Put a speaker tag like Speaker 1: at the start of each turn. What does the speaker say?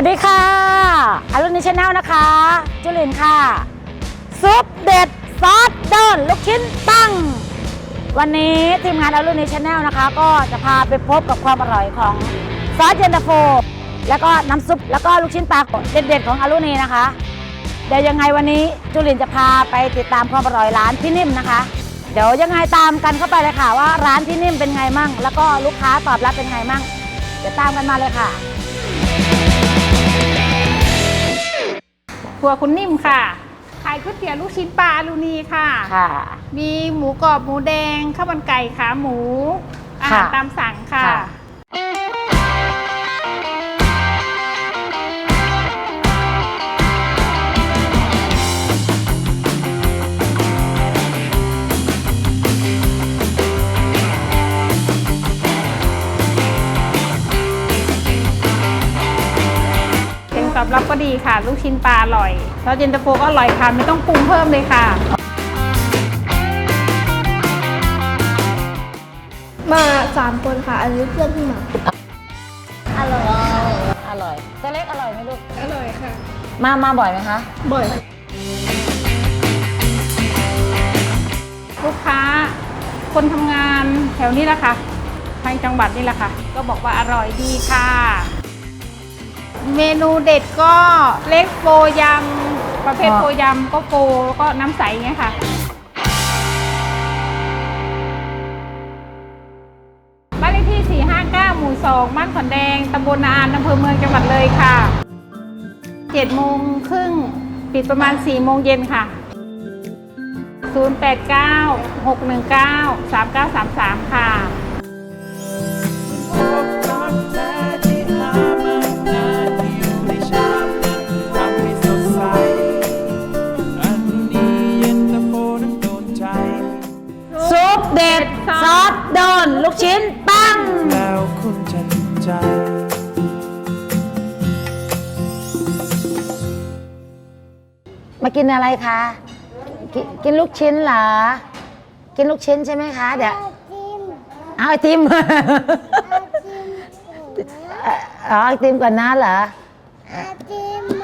Speaker 1: วัสดีค่ะอารุณีชาแนลนะคะ จุลินค่ะ ซุปเด็ดซอสเดินลูกชิ้นตั้ง วันนี้ทีมงานอารุณีชาแนลนะคะ ก็จะพาไปพบกับความอร่อยของซอสเย็นตาโฟ แล้วก็น้ำซุป แล้วก็ลูกชิ้นปลาเด็ดๆของอารุณีนะคะ เดี๋ยวยังไงวันนี้จุลินจะพาไปติดตามความอร่อยร้านพี่นิ่มนะคะ เดี๋ยวยังไงตามกันเข้าไปเลยค่ะว่าร้านพี่นิ่มเป็นไงมั่ง แล้วก็ลูกค้าตอบรับเป็นไงมั่ง เดี๋ยวตามกันมาเลยค่ะ
Speaker 2: ครัวคุณนิ่มค่ะ ขายก๋วยเตี๋ยวลูกชิ้นปลาอาลูนีค่ะ
Speaker 1: ค่ะ
Speaker 2: มีหมูกรอบหมูแดงข้าวมันไก่ขาหมู อาหาร
Speaker 1: ค่ะ
Speaker 2: ตามสั่งค่ะ
Speaker 1: ค่ะ
Speaker 2: ตอบรับก็ดีค่ะ ลูกชิ้นปลาอร่อยซอสเย็นตาโฟก็อร่อยค่ะ ไม่ต้องปรุงเพิ่มเลยค่ะ
Speaker 3: มาสามคนค่ะ อันนี้เพื่อนพี่หมา
Speaker 1: อร่อยอร่อยตัวเล็กอร่อยไหมลูก
Speaker 2: อร่อยค่ะ
Speaker 1: มามาบ่อยไหมคะ
Speaker 3: บ่อย
Speaker 2: ลูกค้า คนทำงานแถวนี้แหละค่ะทางจังหวัดนี่แหละค่ะ ก็บอกว่าอร่อยดีค่ะ เมนูเด็ดก็เล็กโฟยำประเภทโฟยำก็โฟแล้วก็น้ำใสไงค่ะ บ้านเลขที่ 459 หมู่ 2 บ้านขอนแดง ตำบลนาอานอำเภอเมืองจังหวัดเลยค่ะ7โมงครึ่งปิดประมาณ 4 โมงเย็นค่ะ 089 619 3933 ค่ะ
Speaker 1: เด็ดซอสโดน ลูกชิ้นปั้ง
Speaker 4: แล้วคุณจะติดใจ
Speaker 1: มากินอะไรคะกนกินลูกชิ้นเหรอ กินลูกชิ้นใช่ไหมคะ เดี๋ยวเอาไอติมอ๋อไอติมก่อนนะเหรอ
Speaker 3: อาจิม